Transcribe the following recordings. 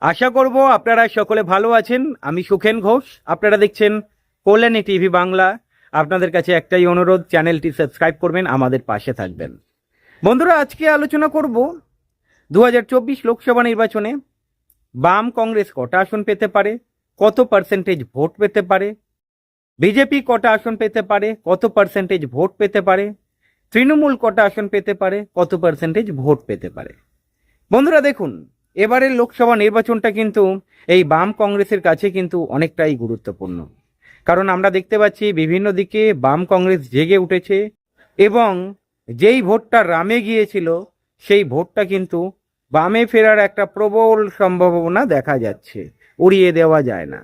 আশা করব আপনারা সকলে ভালো আছেন। আমি সুখেন ঘোষ। আপনারা দেখছেন কল্যাণী টিভি বাংলা। আপনাদের কাছে একটাই অনুরোধ, চ্যানেলটি সাবস্ক্রাইব করবেন, আমাদের পাশে থাকবেন। বন্ধুরা, আজকে আলোচনা করব দু লোকসভা নির্বাচনে বাম কংগ্রেস কটা আসন পেতে পারে, কত পার্সেন্টেজ ভোট পেতে পারে, বিজেপি কটা আসন পেতে পারে, কত পার্সেন্টেজ ভোট পেতে পারে, তৃণমূল কটা আসন পেতে পারে, কত পার্সেন্টেজ ভোট পেতে পারে। বন্ধুরা, দেখুন এবারের লোকসভা নির্বাচনটা কিন্তু এই বাম কংগ্রেসের কাছে কিন্তু অনেকটাই গুরুত্বপূর্ণ। কারণ আমরা দেখতে পাচ্ছি বিভিন্ন দিকে বাম কংগ্রেস জেগে উঠেছে এবং যেই ভোটটা রামে গিয়েছিল, সেই ভোটটা কিন্তু বামে ফেরার একটা প্রবল সম্ভাবনা দেখা যাচ্ছে, উড়িয়ে দেওয়া যায় না।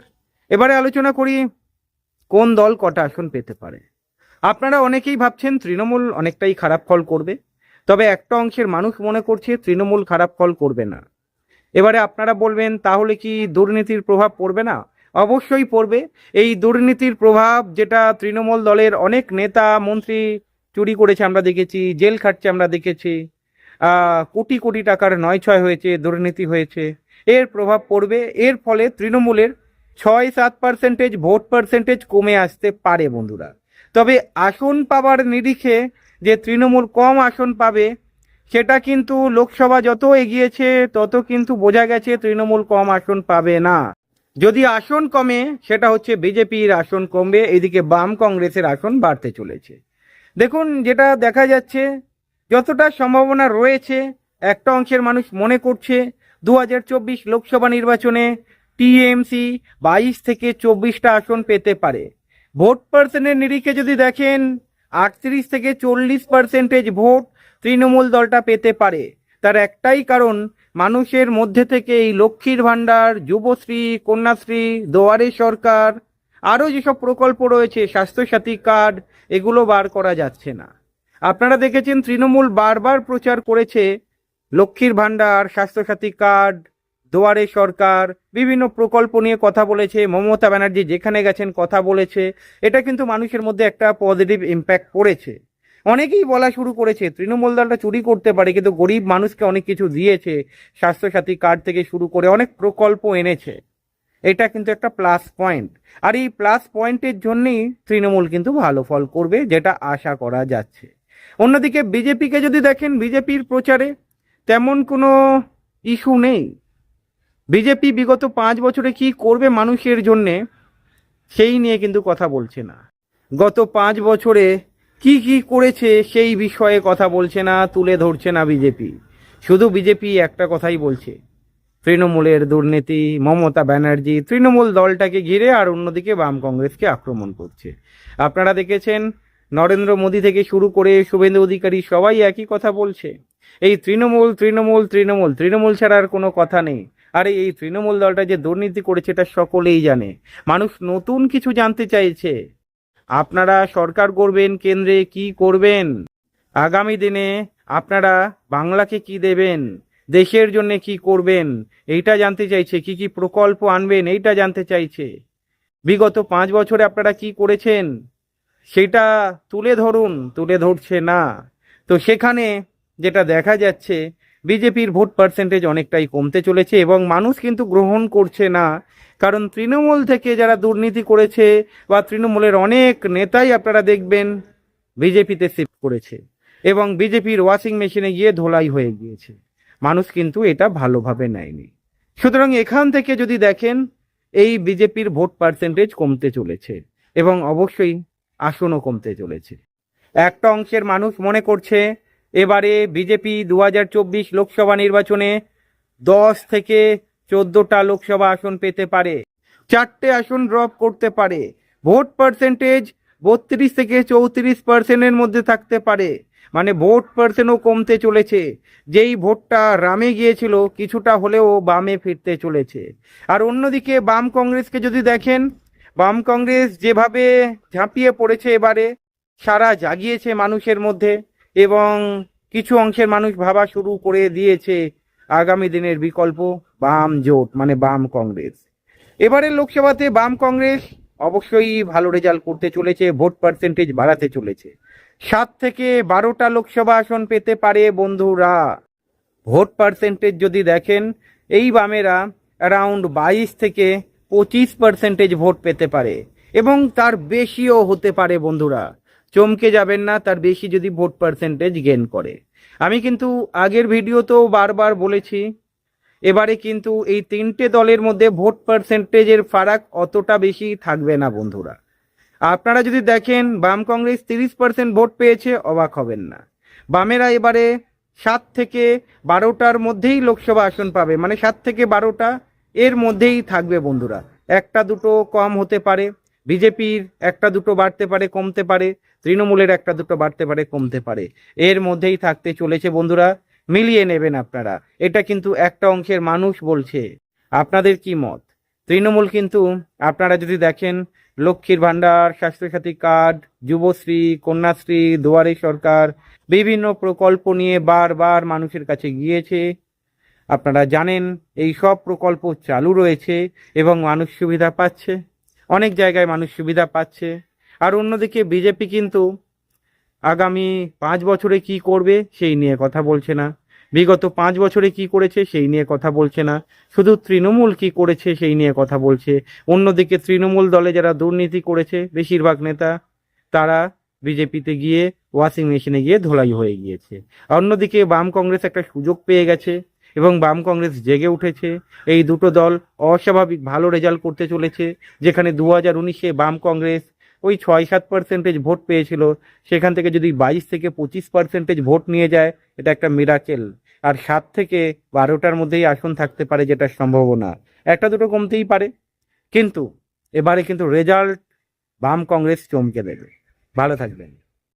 এবারে আলোচনা করি কোন দল কটা আসন পেতে পারে। আপনারা অনেকেই ভাবছেন তৃণমূল অনেকটাই খারাপ ফল করবে, তবে একটা অংশের মানুষ মনে করছে তৃণমূল খারাপ ফল করবে না। এবারে আপনারা বলবেন, তাহলে কি দুর্নীতির প্রভাব পড়বে না? অবশ্যই পড়বে। এই দুর্নীতির প্রভাব যেটা তৃণমূল দলের অনেক নেতা, মন্ত্রী চুরি করেছে আমরা দেখেছি, জেল খাটছে আমরা দেখেছি কোটি কোটি টাকার নয় ছয় হয়েছে, দুর্নীতি হয়েছে। এর প্রভাব পড়বে। এর ফলে তৃণমূলের ছয় সাত পার্সেন্টেজ ভোট পার্সেন্টেজ কমে আসতে পারে বন্ধুরা। তবে আসন পাবার নিরিখে যে তৃণমূল কম আসন পাবে সেটা কিন্তু লোকসভা যত এগিয়েছে, তত কিন্তু বোঝা গেছে তৃণমূল কম আসন পাবে না। যদি আসন কমে, সেটা হচ্ছে বিজেপির আসন কমবে, এদিকে বাম কংগ্রেসের আসন বাড়তে চলেছে। দেখুন, যেটা দেখা যাচ্ছে, যতটা সম্ভাবনা রয়েছে, একটা অংশের মানুষ মনে করছে দু হাজার চব্বিশ লোকসভা নির্বাচনে টিএমসি বাইশ থেকে চব্বিশটা আসন পেতে পারে। ভোট পার্সেন্টের নিরিখে যদি দেখেন, আটত্রিশ থেকে চল্লিশ পার্সেন্টেজ ভোট তৃণমূল দলটা পেতে পারে। তার একটাই কারণ, মানুষের মধ্যে থেকে এই লক্ষ্মীর ভাণ্ডার, যুবশ্রী, কন্যাশ্রী, দুয়ারে সরকার, আরও যেসব প্রকল্প রয়েছে, স্বাস্থ্যসাথী কার্ড, এগুলো বার করা যাচ্ছে না। আপনারা দেখেছেন তৃণমূল বারবার প্রচার করেছে, লক্ষ্মীর ভাণ্ডার, স্বাস্থ্যসাথী কার্ড, দুয়ারে সরকার, বিভিন্ন প্রকল্প নিয়ে কথা বলেছে, মমতা ব্যানার্জি যেখানে গেছেন কথা বলেছে। এটা কিন্তু মানুষের মধ্যে একটা পজিটিভ ইম্প্যাক্ট পড়েছে। অনেকেই বলা শুরু করেছে, তৃণমূল দলটা চুরি করতে পারে, কিন্তু গরিব মানুষকে অনেক কিছু দিয়েছে, স্বাস্থ্যসাথী কার্ড থেকে শুরু করে অনেক প্রকল্প এনেছে। এটা কিন্তু একটা প্লাস পয়েন্ট আর এই প্লাস পয়েন্টের জন্যই তৃণমূল কিন্তু ভালো ফল করবে, যেটা আশা করা যাচ্ছে। অন্যদিকে বিজেপিকে যদি দেখেন, বিজেপির প্রচারে তেমন কোনো ইস্যু নেই। বিজেপি বিগত পাঁচ বছরে কি করবে মানুষের জন্যে, সেই নিয়ে কিন্তু কথা বলছে না। গত পাঁচ বছরে কি কি করেছে সেই বিষয়ে কথা বলছে না, তুলে ধরছে না বিজেপি শুধু বিজেপি একটা কথাই বলছে। তৃণমূলের দুর্নীতি, মমতা ব্যানার্জি, তৃণমূল দলটাকে ঘিরে আর অন্যদিকে বাম কংগ্রেসকে আক্রমণ করছে। আপনারা দেখেছেন, নরেন্দ্র মোদী থেকে শুরু করে শুভেন্দু অধিকারী সবাই একই কথা বলছে। এই তৃণমূল তৃণমূল তৃণমূল তৃণমূল ছাড়া আর কোনো কথা নেই। আরে এই তৃণমূল দলটা যে দুর্নীতি করেছে এটা সকলেই জানে। মানুষ নতুন কিছু জানতে চাইছে। আপনারা সরকার করবেন কেন্দ্রে কি করবেন? আগামী দিনে আপনারা বাংলাকে কি দেবেন? দেশের জন্য কি করবেন? এইটা জানতে চাইছে, কি কি প্রকল্প আনবেন, এইটা জানতে চাইছে। বিগত পাঁচ বছরে আপনারা কি করেছেন? সেটা তুলে ধরুন, তুলে ধরছে না। তো সেখানে যেটা দেখা যাচ্ছে, বিজেপির ভোট পার্সেন্টেজ অনেকটাই কমতে চলেছে এবং মানুষ কিন্তু গ্রহণ করছে না। কারণ তৃণমূল থেকে যারা দুর্নীতি করেছে বা তৃণমূলের অনেক নেতাই আপনারা দেখবেন বিজেপিতে শিফট করেছে এবং বিজেপির ওয়াশিং মেশিনে গিয়ে ধোলাই হয়ে গিয়েছে। মানুষ কিন্তু এটা ভালোভাবে নেয়নি। সুতরাং এখান থেকে যদি দেখেন, এই বিজেপির ভোট পার্সেন্টেজ কমতে চলেছে এবং অবশ্যই আসনও কমতে চলেছে। একটা অংশের মানুষ মনে করছে, এবারে বিজেপি দু হাজার চব্বিশ লোকসভা নির্বাচনে দশ থেকে চোদ্দটা লোকসভা আসন পেতে পারে। চারটে আসন ড্রপ করতে পারে। ভোট পার্সেন্টেজ বত্রিশ থেকে চৌত্রিশ পার্সেন্টের মধ্যে থাকতে পারে। মানে ভোট পার্সেন্টও কমতে চলেছে। যেই ভোটটা রামে গিয়েছিল, কিছুটা হলেও বামে ফিরতে চলেছে। আর অন্যদিকে বাম কংগ্রেসকে যদি দেখেন, বাম কংগ্রেস যেভাবে ঝাঁপিয়ে পড়েছে এবারে, সারা জাগিয়েছে মানুষের মধ্যে এবং কিছু অংশের মানুষ ভাবা শুরু করে দিয়েছে। আগামী দিনের বিকল্প বাম জোট মানে বাম কংগ্রেস। এবারের লোকসভাতে বাম কংগ্রেস অবশ্যই ভালো রেজাল্ট করতে চলেছে, ভোট পার্সেন্টেজ বাড়াতে চলেছে। সাত থেকে বারোটা লোকসভা আসন পেতে পারে বন্ধুরা। ভোট পার্সেন্টেজ যদি দেখেন, এই বামেরা অ্যারাউন্ড বাইশ থেকে পঁচিশ পার্সেন্টেজ ভোট পেতে পারে এবং তার বেশিও হতে পারে বন্ধুরা। চমকে যাবেন না, তার বেশি যদি ভোট পার্সেন্টেজ গেন করে। আমি কিন্তু আগের ভিডিওতেও বারবার বলেছি, এবারে কিন্তু এই তিনটে দলের মধ্যে ভোট পার্সেন্টেজের ফারাক অতটা বেশি থাকবে না, বন্ধুরা। আপনারা যদি দেখেন, বাম কংগ্রেস তিরিশ পার্সেন্ট ভোট পেয়েছে, অবাক হবেন না। বামেরা এবারে সাত থেকে বারোটার মধ্যেই লোকসভা আসন পাবে মানে সাত থেকে বারোটা এর মধ্যেই থাকবে, বন্ধুরা। একটা দুটো কম হতে পারে। বিজেপির একটা দুটো বাড়তে পারে, কমতে পারে, তৃণমূলের একটা দুটো বাড়তে পারে, কমতে পারে। এর মধ্যেই থাকতে চলেছে বন্ধুরা, মিলিয়ে নেবেন আপনারা। এটা কিন্তু একটা অংশের মানুষ বলছে। আপনাদের কি মত? তৃণমূল কিন্তু, আপনারা যদি দেখেন, লক্ষ্মীর ভাণ্ডার, স্বাস্থ্যসাথী কার্ড, যুবশ্রী, কন্যাশ্রী, দুয়ারে সরকার, বিভিন্ন প্রকল্প নিয়ে বারবার মানুষের কাছে গিয়েছে। আপনারা জানেন, এই সব প্রকল্প চালু রয়েছে এবং মানুষ সুবিধা পাচ্ছে। অনেক জায়গায় মানুষ সুবিধা পাচ্ছে। আর অন্যদিকে বিজেপি কিন্তু আগামী পাঁচ বছরে কি করবে সেই নিয়ে কথা বলছে না। বিগত পাঁচ বছরে কি করেছে সেই নিয়ে কথা বলছে না। শুধু তৃণমূল কি করেছে সেই নিয়ে কথা বলছে। অন্যদিকে তৃণমূল দলে যারা দুর্নীতি করেছে, বেশিরভাগ নেতা, তারা বিজেপিতে গিয়ে ওয়াশিং মেশিনে গিয়ে ধোলাই হয়ে গিয়েছে। অন্যদিকে বাম কংগ্রেস একটা সুযোগ পেয়ে গেছে। এবং বাম কংগ্রেস জেগে উঠেছে। এই দুটো দল অস্বাভাবিক ভালো রেজাল্ট করতে চলেছে, যেখানে দু হাজার উনিশে বাম কংগ্রেস ওই ছয় সাত পার্সেন্টেজ ভোট পেয়েছিল, সেখান থেকে যদি বাইশ থেকে পঁচিশ পার্সেন্টেজ ভোট নিয়ে যায়, এটা একটা মিরাকেল আর সাত থেকে বারোটার মধ্যেই আসন থাকতে পারে যেটা সম্ভাবনা। একটা দুটো কমতেই পারে, কিন্তু এবারে কিন্তু রেজাল্ট বাম কংগ্রেস চমকে দেবে। ভালো থাকবেন।